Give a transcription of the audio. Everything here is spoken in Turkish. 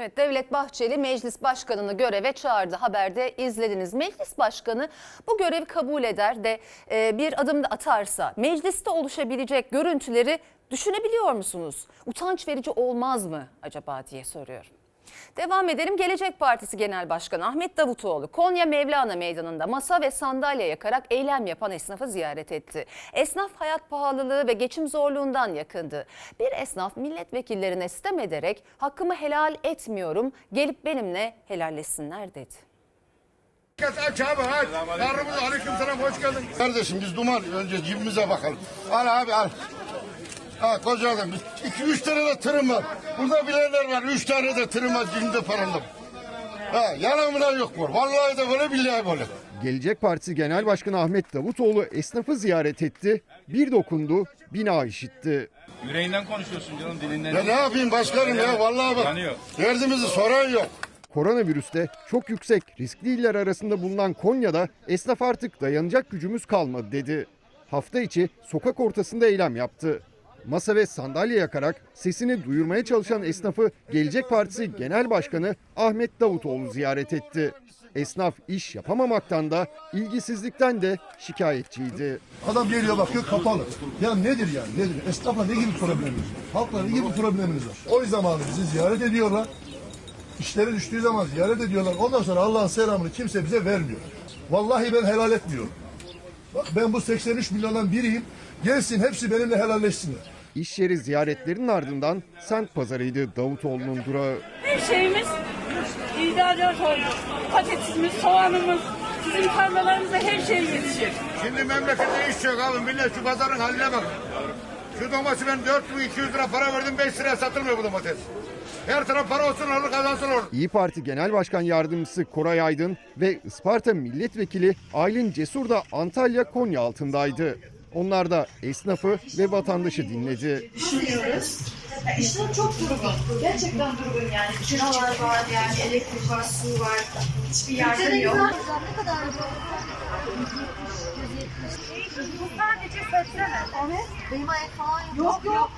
Evet Devlet Bahçeli meclis başkanını göreve çağırdı. Haberde izlediniz. Meclis başkanı bu görevi kabul eder de e, bir adım da atarsa mecliste oluşabilecek görüntüleri düşünebiliyor musunuz? Utanç verici olmaz mı acaba diye soruyorum. Devam edelim. Gelecek Partisi Genel Başkanı Ahmet Davutoğlu Konya Mevlana Meydanı'nda masa ve sandalye yakarak eylem yapan esnafı ziyaret etti. Esnaf hayat pahalılığı ve geçim zorluğundan yakındı. Bir esnaf milletvekillerine sitem ederek hakkımı helal etmiyorum gelip benimle helalleşsinler dedi. Aç abi aç. Tanrımız aleyküm selam hoş geldin. Kardeşim biz duman önce cebimize bakalım. Al abi al. Ha koca adam. İki üç tane de tırım var. Burada bilenler var. Üç tane de tırım var cebimde paramda. Ha yanımda yok var. Vallahi de böyle billahi böyle. Gelecek Partisi Genel Başkanı Ahmet Davutoğlu esnafı ziyaret etti. Bir dokundu, bina işitti. Yüreğinden konuşuyorsun canım dilinden. Ya ne yapayım başkanım ya vallahi bak. Yanıyor. Derdimizi soran yok. Koronavirüste çok yüksek riskli iller arasında bulunan Konya'da esnaf artık dayanacak gücümüz kalmadı dedi. Hafta içi sokak ortasında eylem yaptı. Masa ve sandalye yakarak sesini duyurmaya çalışan esnafı Gelecek Partisi Genel Başkanı Ahmet Davutoğlu ziyaret etti. Esnaf iş yapamamaktan da ilgisizlikten de şikayetçiydi. Adam geliyor bakıyor kapalı. Ya nedir yani nedir? Esnafla ne gibi problemimiz var? Halkla ne gibi problemimiz var? O zamanı bizi ziyaret ediyorlar. İşleri düştüğü zaman ziyaret ediyorlar. Ondan sonra Allah'ın selamını kimse bize vermiyor. Vallahi ben helal etmiyorum. Bak ben bu 83 milyondan biriyim. Gelsin hepsi benimle helalleşsinler. İş yeri ziyaretlerinin ardından Sent Pazarı'ydı Davutoğlu'nun durağı. Her şeyimiz idacat oldu. Patatesimiz, soğanımız, bizim tarlalarımızda her şey yetişir. Şimdi memlekette iş yok abi. Millet şu pazarın haline bak. Şu domatesi ben 4200 lira para verdim 5 liraya satılmıyor bu domates. Her taraf para olsun olur kazansın olur. İyi Parti Genel Başkan Yardımcısı Koray Aydın ve Isparta Milletvekili Aylin Cesur da Antalya Konya altındaydı. Onlar da esnafı ve vatandaşı dinledi. düşünüyoruz. Ya işler çok durgun. Gerçekten durgun yani. Kiralar var yani elektrik var, su var. Hiçbir yardım yok. Ne kadar bu? Bu sadece mi? Evet. Benim ayak falan yok. Yok yok.